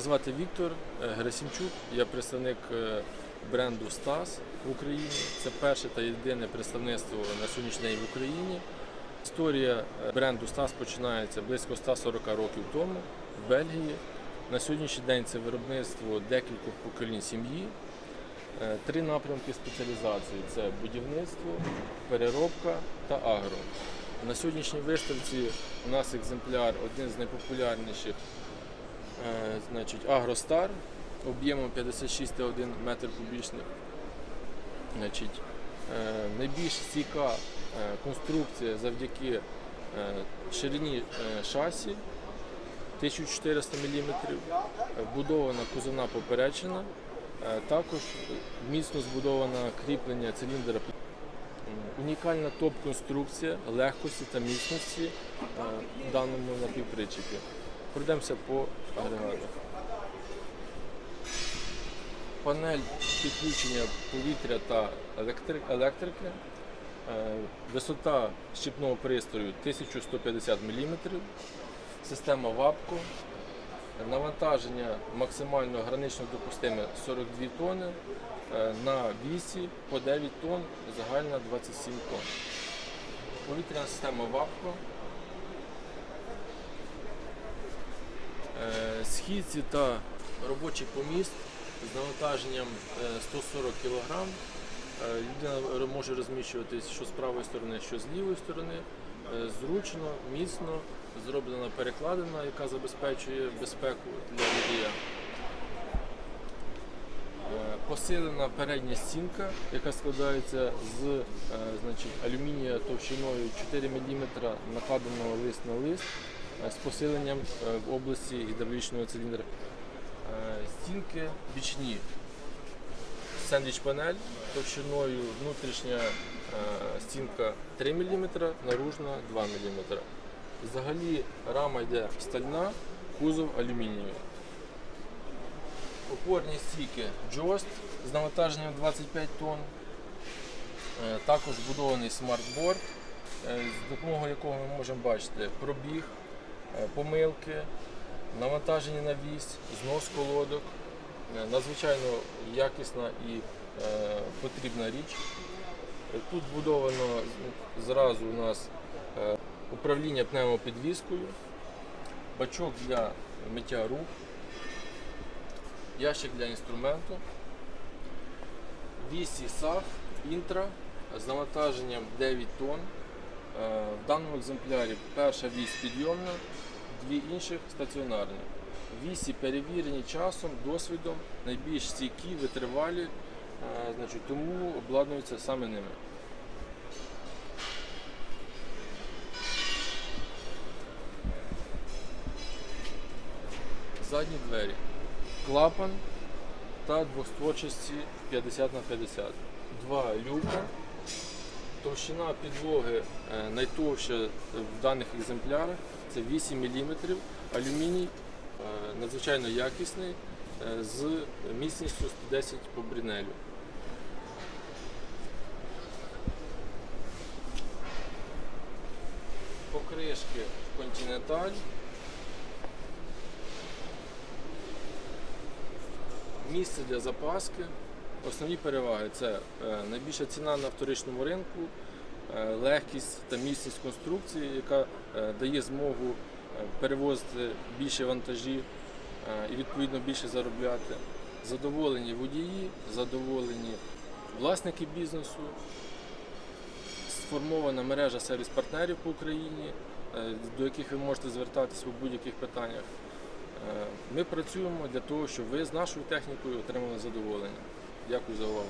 звати Віктор е, Герасимчук, я представник е, бренду Стас в Україні. Це перше та єдине представництво на сьогоднішній день в Україні. Історія е, бренду Стас починається близько 140 років тому в Бельгії. На сьогоднішній день це виробництво декількох поколінь сім'ї. Три напрямки спеціалізації це будівництво, переробка та агро. На сьогоднішній виставці у нас екземпляр один з найпопулярніших значить, Агростар об'ємом 56,1 метр кубічний. Значить, е, найбільш стійка е, конструкція завдяки е, ширині е, шасі 1400 мм, вбудована кузовна поперечина, е, також міцно збудоване кріплення циліндра. Унікальна топ-конструкція легкості та міцності е, в даному напівпричепі. Пройдемося по агрегатах. Панель підключення повітря та електрики. Е, Висота щіпного пристрою 1150 мм. Система ВАПКО. Навантаження максимально гранично допустиме 42 тонни. Е, На вісі по 9 тонн, загальна 27 тонн. Повітряна система ВАПКО. Східці та робочий поміст з навантаженням е, 140 кг. Людина може розміщуватись що з правої сторони, що з лівої сторони. Е, Зручно, міцно, зроблена перекладина, яка забезпечує безпеку для водія. Е, Посилена передня стінка, яка складається з е, значить, алюмінія товщиною 4 мм накладеного лист на лист е, з посиленням е, в області гідравлічного циліндра. Е, Стінки бічні. Сендвіч панель товщиною внутрішня е, стінка 3 мм, наружна 2 мм. Взагалі рама йде стальна, кузов алюмінієвий. Опорні стійки Jost з навантаженням 25 тонн. Е, Також вбудований смарт-борд, е, з допомогою якого ми можемо бачити пробіг, е, помилки, навантаження на вісь, знос колодок. Е, Надзвичайно якісна і е, потрібна річ. Е, Тут вбудовано зразу у нас е, управління пневмопідвіскою, бачок для миття рук, ящик для інструменту, вісі SAF інтра з навантаженням 9 тонн. Е, В даному екземплярі перша вісь підйомна, дві інших стаціонарні. Вісі перевірені часом, досвідом, найбільш стійкі, витривалі, е, значить, тому обладнуються саме ними. Задні двері, клапан та двостворчості 50 на 50. Два люка. Товщина підлоги е, найтовща в даних екземплярах це 8 мм. Алюміній е, надзвичайно якісний е, з міцністю 110 по брінелю. Покришки Continental. Місце для запаски. Основні переваги це е, найбільша ціна на вторичному ринку, е, легкість та міцність конструкції, яка е, дає змогу перевозити більше вантажів е, і відповідно більше заробляти. Задоволені водії, задоволені власники бізнесу, сформована мережа сервіс-партнерів по Україні, до яких ви можете звертатися у будь-яких питаннях. Ми працюємо для того, щоб ви з нашою технікою отримали задоволення. Дякую за увагу.